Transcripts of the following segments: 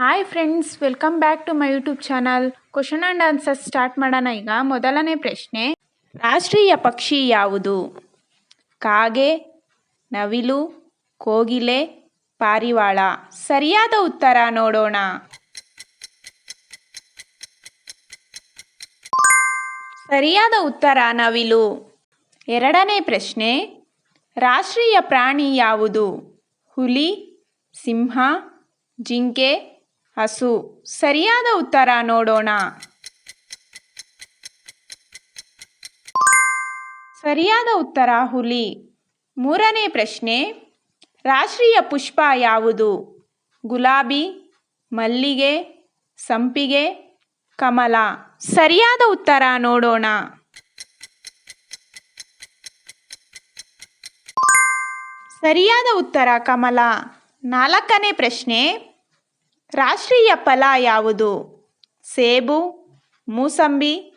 Hi friends welcome back to my YouTube channel question and answers start ಮಾಡೋಣ ಈಗ. ಮೊದಲನೇ ಪ್ರಶ್ನೆ, ರಾಷ್ಟ್ರೀಯ ಪಕ್ಷಿ ಯಾವುದು? ಕಾಗೆ, ನವಿಲು, ಕೋಗಿಲೆ, ಪಾರಿವಾಳ? ಸರಿಯಾದ ಉತ್ತರ ನೋಡೋಣ. ಸರಿಯಾದ ಉತ್ತರ ನವಿಲು. ಎರಡನೇ ಪ್ರಶ್ನೆ, ರಾಷ್ಟ್ರೀಯ ಪ್ರಾಣಿ ಯಾವುದು? ಹುಲಿ, ಸಿಂಹ, ಜಿಂಕೆ ಹಸು. ಸರಿಯಾದ ಉತ್ತರ ನೋಡೋಣ. ಸರಿಯಾದ ಉತ್ತರ ಹುಲಿ. ಮೂರನೇ ಪ್ರಶ್ನೆ, ರಾಷ್ಟ್ರೀಯ ಪುಷ್ಪ ಯಾವುದು? ಗುಲಾಬಿ, ಮಲ್ಲಿಗೆ, ಸಂಪಿಗೆ, ಕಮಲ. ಸರಿಯಾದ ಉತ್ತರ ನೋಡೋಣ. ಸರಿಯಾದ ಉತ್ತರ ಕಮಲ. ನಾಲ್ಕನೇ ಪ್ರಶ್ನೆ ರಾಷ್ಟ್ರೀಯ ಫಲ ಯಾವುದು? ಸೇಬು, ಮೂಸಂಬಿ,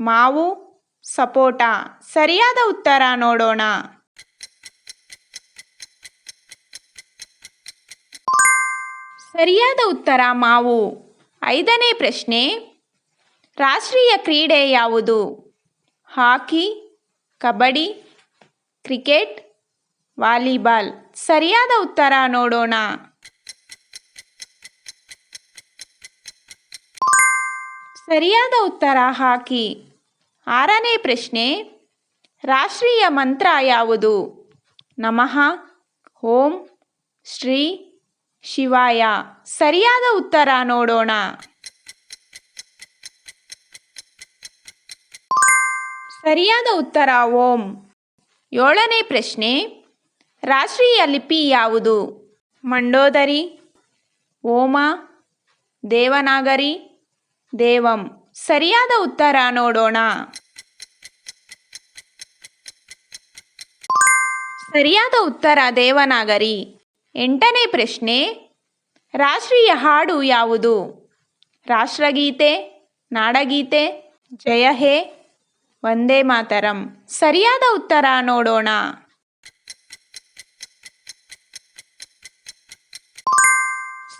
ಮಾವು, ಸಪೋಟ? ಸರಿಯಾದ ಉತ್ತರ ನೋಡೋಣ. ಸರಿಯಾದ ಉತ್ತರ ಮಾವು. ಐದನೇ ಪ್ರಶ್ನೆ, ರಾಷ್ಟ್ರೀಯ ಕ್ರೀಡೆ ಯಾವುದು? Hockey, kabaddi, cricket, volleyball. ಸರಿಯಾದ ಉತ್ತರ ನೋಡೋಣ. ಸರಿಯಾದ ಉತ್ತರ ಹಾಕಿ. ಆರನೇ ಪ್ರಶ್ನೆ, ರಾಷ್ಟ್ರೀಯ ಮಂತ್ರ ಯಾವುದು? ನಮಃ, ಓಂ, ಶ್ರೀ, ಶಿವಾಯ. ಸರಿಯಾದ ಉತ್ತರ ನೋಡೋಣ. ಸರಿಯಾದ ಉತ್ತರ, ಓಂ. ಏಳನೇ ಪ್ರಶ್ನೆ, ರಾಷ್ಟ್ರೀಯ ಲಿಪಿ ಯಾವುದು? ಮಂಡೋದರಿ, ಓಮ, ದೇವನಾಗರಿ ದೇವಂ. ಸರಿಯಾದ ಉತ್ತರ ನೋಡೋಣ. ಸರಿಯಾದ ಉತ್ತರ ದೇವನಾಗರಿ. ಎಂಟನೇ ಪ್ರಶ್ನೆ, ರಾಷ್ಟ್ರೀಯ ಹಾಡು ಯಾವುದು? ರಾಷ್ಟ್ರಗೀತೆ, ನಾಡಗೀತೆ, ಜಯ ಹೇ, ವಂದೇ ಮಾತರಂ. ಸರಿಯಾದ ಉತ್ತರ ನೋಡೋಣ.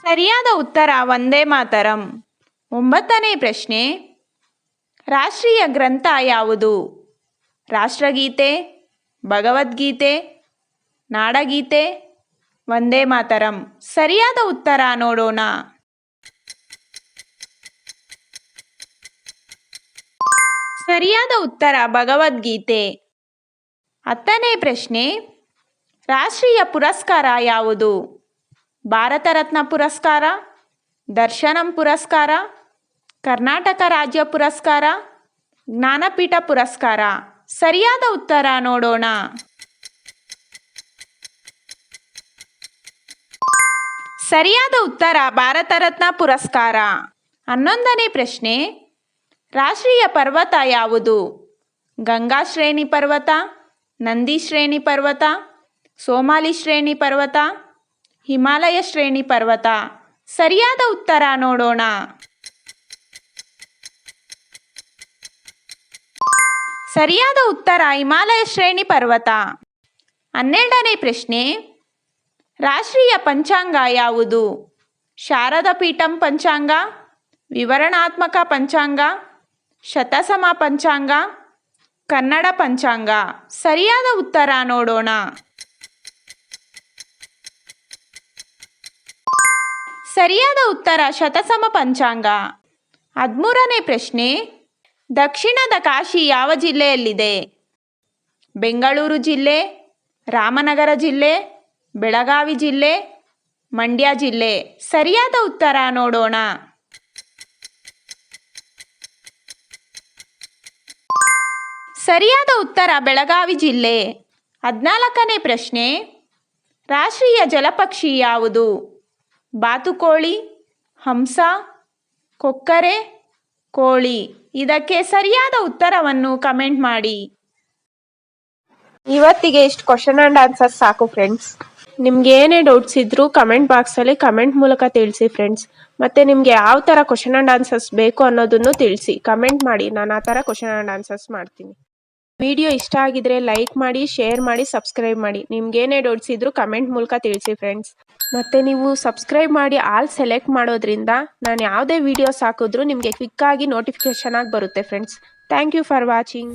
ಸರಿಯಾದ ಉತ್ತರ, ವಂದೇ ಮಾತರಂ. ಒಂಬತ್ತನೇ ಪ್ರಶ್ನೆ, ರಾಷ್ಟ್ರೀಯ ಗ್ರಂಥ ಯಾವುದು? ರಾಷ್ಟ್ರಗೀತೆ, ಭಗವದ್ಗೀತೆ, ನಾಡಗೀತೆ? ವಂದೇ ಮಾತರಂ. ಸರಿಯಾದ ಉತ್ತರ ನೋಡೋಣ. ಸರಿಯಾದ ಉತ್ತರ ಭಗವದ್ಗೀತೆ. ಹತ್ತನೇ ಪ್ರಶ್ನೆ, ರಾಷ್ಟ್ರೀಯ ಪುರಸ್ಕಾರ ಯಾವುದು? ಭಾರತ ರತ್ನ ಪುರಸ್ಕಾರ ದರ್ಶನಂ ಪುರಸ್ಕಾರ, ಕರ್ನಾಟಕ ರಾಜ್ಯ ಪುರಸ್ಕಾರ, ಜ್ಞಾನಪೀಠ ಪುರಸ್ಕಾರ. ಸರಿಯಾದ ಉತ್ತರ ನೋಡೋಣ. ಸರಿಯಾದ ಉತ್ತರ ಭಾರತ ರತ್ನ ಪುರಸ್ಕಾರ. ಹನ್ನೊಂದನೇ ಪ್ರಶ್ನೆ, ರಾಷ್ಟ್ರೀಯ ಪರ್ವತ ಯಾವುದು? ಗಂಗಾ ಶ್ರೇಣಿ ಪರ್ವತ, ನಂದಿ ಶ್ರೇಣಿ ಪರ್ವತ, ಸೋಮಾಲಿ ಶ್ರೇಣಿ ಪರ್ವತ, ಹಿಮಾಲಯ ಶ್ರೇಣಿ ಪರ್ವತ. ಸರಿಯಾದ ಉತ್ತರ ನೋಡೋಣ. ಸರಿಯಾದ ಉತ್ತರ ಹಿಮಾಲಯ ಶ್ರೇಣಿ ಪರ್ವತ. ಹನ್ನೆರಡನೇ ಪ್ರಶ್ನೆ, ರಾಷ್ಟ್ರೀಯ ಪಂಚಾಂಗ ಯಾವುದು? ಶಾರದ ಪೀಠಂ ಪಂಚಾಂಗ, ವಿವರಣಾತ್ಮಕ ಪಂಚಾಂಗ, ಶತಸಮ ಪಂಚಾಂಗ, ಕನ್ನಡ ಪಂಚಾಂಗ. ಸರಿಯಾದ ಉತ್ತರ ನೋಡೋಣ. ಸರಿಯಾದ ಉತ್ತರ ಶತಸಮ ಪಂಚಾಂಗ. ಹದಿಮೂರನೇ ಪ್ರಶ್ನೆ, ದಕ್ಷಿಣದ ಕಾಶಿ ಯಾವ ಜಿಲ್ಲೆಯಲ್ಲಿದೆ? ಬೆಂಗಳೂರು ಜಿಲ್ಲೆ, ರಾಮನಗರ ಜಿಲ್ಲೆ, ಬೆಳಗಾವಿ ಜಿಲ್ಲೆ, ಮಂಡ್ಯ ಜಿಲ್ಲೆ. ಸರಿಯಾದ ಉತ್ತರ ನೋಡೋಣ. ಸರಿಯಾದ ಉತ್ತರ ಬೆಳಗಾವಿ ಜಿಲ್ಲೆ. ಹದಿನಾಲ್ಕನೇ ಪ್ರಶ್ನೆ, ರಾಷ್ಟ್ರೀಯ ಜಲಪಕ್ಷಿ ಯಾವುದು? ಬಾತುಕೋಳಿ, ಹಂಸ, ಕೊಕ್ಕರೆ, ಕೋಳಿ. ಇದಕ್ಕೆ ಸರಿಯಾದ ಉತ್ತರವನ್ನು ಕಮೆಂಟ್ ಮಾಡಿ. ಇವತ್ತಿಗೆ ಇಷ್ಟು ಕ್ವಶನ್ ಆ್ಯಂಡ್ ಆನ್ಸರ್ಸ್ ಸಾಕು ಫ್ರೆಂಡ್ಸ್ ನಿಮ್ಗೆ ಏನೇ ಡೌಟ್ಸ್ ಇದ್ರೂ ಕಮೆಂಟ್ ಬಾಕ್ಸಲ್ಲಿ ಕಮೆಂಟ್ ಮೂಲಕ ತಿಳಿಸಿ ಫ್ರೆಂಡ್ಸ್ ಮತ್ತೆ ನಿಮ್ಗೆ ಯಾವ ಥರ ಕ್ವಶನ್ ಆ್ಯಂಡ್ ಆನ್ಸರ್ಸ್ ಬೇಕು ಅನ್ನೋದನ್ನು ತಿಳಿಸಿ. ಕಮೆಂಟ್ ಮಾಡಿ. ನಾನು ಆ ಥರ ಕ್ವಶನ್ ಆ್ಯಂಡ್ ಆನ್ಸರ್ಸ್ ಮಾಡ್ತೀನಿ. ವಿಡಿಯೋ ಇಷ್ಟ ಆಗಿದ್ರೆ ಲೈಕ್ ಮಾಡಿ, ಶೇರ್ ಮಾಡಿ, ಸಬ್ಸ್ಕ್ರೈಬ್ ಮಾಡಿ. ನಿಮ್ಗೇನೇ ಡೌಟ್ಸ್ ಇದ್ರೂ ಕಮೆಂಟ್ ಮೂಲಕ ತಿಳಿಸಿ ಫ್ರೆಂಡ್ಸ್ ಮತ್ತೆ ನೀವು ಸಬ್ಸ್ಕ್ರೈಬ್ ಮಾಡಿ ಆಲ್ ಸೆಲೆಕ್ಟ್ ಮಾಡೋದ್ರಿಂದ ನಾನು ಯಾವುದೇ ವಿಡಿಯೋಸ್ ಹಾಕಿದ್ರೂ ನಿಮಗೆ ಕ್ವಿಕ್ಕಾಗಿ ನೋಟಿಫಿಕೇಶನ್ ಆಗಿ ಬರುತ್ತೆ friends thank you for watching